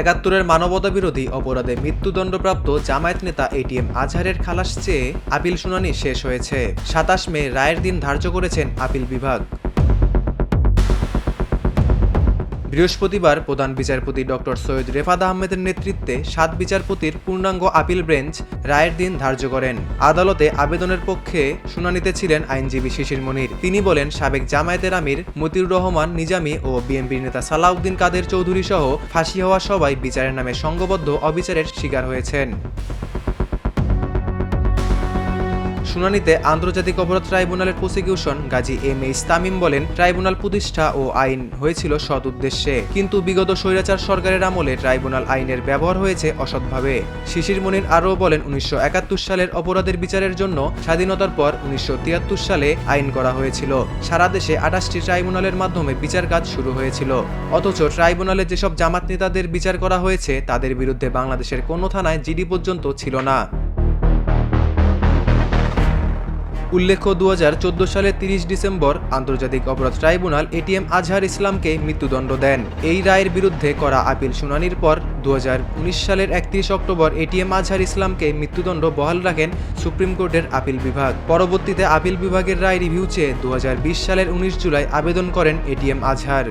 একাত্তরের মানবতা বিরোধী অপরাধে মৃত্যুদণ্ডপ্রাপ্ত জামায়াত নেতা এটিএম আজহারের খালাস চেয়ে আপিল শুনানি শেষ হয়েছে। সাতাশ মে রায়ের দিন ধার্য করেছেন আপিল বিভাগ। বৃহস্পতিবার প্রধান বিচারপতি ডক্টর সৈয়দ রেফাত আহমেদের নেতৃত্বে সাত বিচারপতির পূর্ণাঙ্গ আপিল বেঞ্চ রায়ের দিন ধার্য করেন। আদালতে আবেদনের পক্ষে শুনানিতে ছিলেন আইনজীবী শিশির মনির। তিনি বলেন, সাবেক জামায়াতের আমির মতিউর রহমান, নিজামী ও বিএনপির নেতা সালাউদ্দিন কাদের চৌধুরী সহ ফাঁসি হওয়া সবাই বিচারের নামে সংঘবদ্ধ অবিচারের শিকার হয়েছেন। শুনানিতে আন্তর্জাতিক অপরাধ ট্রাইব্যুনালের প্রসিকিউশন গাজী এম এ ইস্তামিম বলেন, ট্রাইব্যুনাল প্রতিষ্ঠা ও আইন হয়েছিল সৎ উদ্দেশ্যে। কিন্তু বিগত স্বৈরাচার সরকারের আমলে ট্রাইব্যুনাল আইনের ব্যবহার হয়েছে অসৎভাবে। শিশির মনির আরও বলেন, উনিশশো একাত্তর সালের অপরাধের বিচারের জন্য স্বাধীনতার পর উনিশশো তিয়াত্তর সালে আইন করা হয়েছিল। সারা দেশে আঠাশটি ট্রাইব্যুনালের মাধ্যমে বিচার কাজ শুরু হয়েছিল। অথচ ট্রাইব্যুনালে যেসব জামাত নেতাদের বিচার করা হয়েছে, তাদের বিরুদ্ধে বাংলাদেশের কোনো থানায় জিডি পর্যন্ত ছিল না। উল্লেখ্য দু সালের তিরিশ ডিসেম্বর আন্তর্জাতিক অপরাধ ট্রাইব্যুনাল এটিএম আজহার ইসলামকে মৃত্যুদণ্ড দেন। এই রায়ের বিরুদ্ধে করা আপিল শুনানির পর দু হাজার উনিশ সালের একত্রিশ অক্টোবর এটিএম আজহার ইসলামকে মৃত্যুদণ্ড বহাল রাখেন সুপ্রিম কোর্টের আপিল বিভাগ। পরবর্তীতে আপিল বিভাগের রায় রিভিউ চেয়ে দু হাজার বিশ সালের উনিশ জুলাই আবেদন করেন এটিএম আজহার।